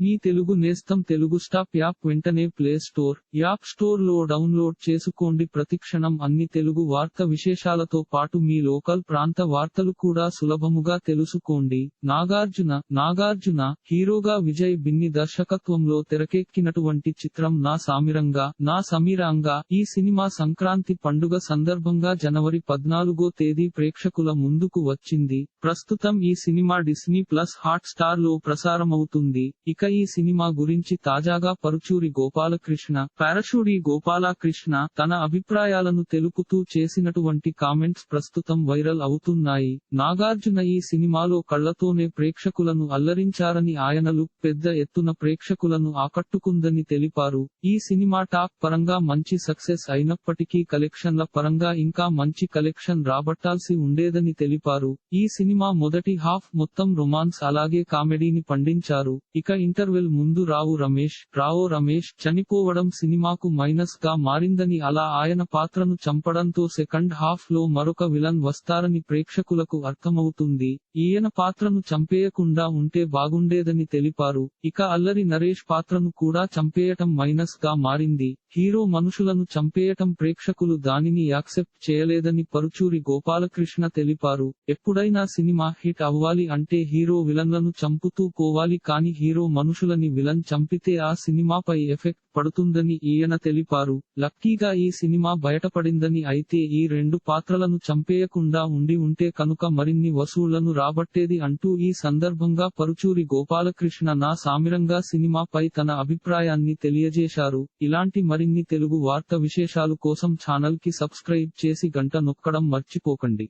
మీ తెలుగు నేస్తం Telugu stop app వెంటనే play store app స్టోర్లో డౌన్లోడ్ చేసుకోండి. ప్రతిక్షణం అన్ని తెలుగు వార్త విశేషాలతో పాటు మీ లోకల్ ప్రాంత వార్తలు కూడా సులభముగా తెలుసుకోండి. నాగార్జున నాగార్జున హీరోగా విజయ్ బిన్ని దర్శకత్వంలో తెరకెక్కినటువంటి చిత్రం నా సామిరంగా నా సమీరాంగా ఈ సినిమా సంక్రాంతి పండుగ సందర్భంగా జనవరి పద్నాలుగో తేదీ ప్రేక్షకుల ముందుకు వచ్చింది. ప్రస్తుతం ఈ సినిమా డిస్నీ ప్లస్ హాట్ స్టార్లో ప్రసారమవుతుంది. ఇక ఈ సినిమా గురించి తాజాగా పరుచూరి గోపాలకృష్ణ పారశూడి గోపాలకృష్ణ తన అభిప్రాయాలను తెలుపుతూ చేసినటువంటి కామెంట్స్ ప్రస్తుతం వైరల్ అవుతున్నాయి. నాగార్జున ఈ సినిమాలో కళ్ళతోనే ప్రేక్షకులను అల్లరించారని ఆయన లుక్ పెద్ద ఎత్తున ప్రేక్షకులను ఆకట్టుకుందని తెలిపారు. ఈ సినిమా టాక్ పరంగా మంచి సక్సెస్ అయినప్పటికీ కలెక్షన్ల పరంగా ఇంకా మంచి కలెక్షన్ రాబట్టాల్సి ఉండేదని తెలిపారు. ఈ సినిమా మొదటి హాఫ్ మొత్తం రొమాన్స్ అలాగే కామెడీని పండించారు. ఇక ఇంటర్ ఇంటర్వెల్ ముందు రావు రమేష్ రావో రమేష్ చనిపోవడం సినిమాకు మైనస్గా మారిందని అలా ఆయన పాత్రను చంపడంతో సెకండ్ హాఫ్లో మరొక విలన్ వస్తారని ప్రేక్షకులకు అర్థమవుతుంది. ఈయన పాత్రను చంపేయకుండా ఉంటే బాగుండేదని తెలిపారు. ఇక అల్లరి నరేష్ పాత్రను కూడా చంపేయటం మైనస్గా మారింది. హీరో మనుషులను చంపేయటం ప్రేక్షకులు దానిని యాక్సెప్ట్ చేయలేదని పరుచూరి గోపాలకృష్ణ తెలిపారు. ఎప్పుడైనా సినిమా హిట్ అవ్వాలి అంటే హీరో విలన్లను చంపుతూ పోవాలి కాని హీరో మనుషులని విలన్ చంపితే ఆ సినిమాపై ఎఫెక్ట్ పడుతుందని ఈయన తెలిపారు. లక్కీగా ఈ సినిమా బయటపడిందని అయితే ఈ రెండు పాత్రలను చంపేయకుండా ఉండి ఉంటే కనుక మరిన్ని వసూళ్ళను రాబట్టేది అంటూ ఈ సందర్భంగా పరుచూరి గోపాలకృష్ణ నా సామిరంగా సినిమాపై తన అభిప్రాయాన్ని తెలియజేశారు. ఇలాంటి మరిన్ని తెలుగు వార్త విశేషాలు కోసం ఛానల్కి సబ్స్క్రైబ్ చేసి గంట నొక్కడం మర్చిపోకండి.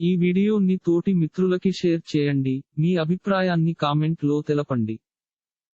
ఈ వీడియోని తోటి మిత్రులకి షేర్ చేయండి. మీ అభిప్రాయాన్ని కామెంట్లో తెలపండి.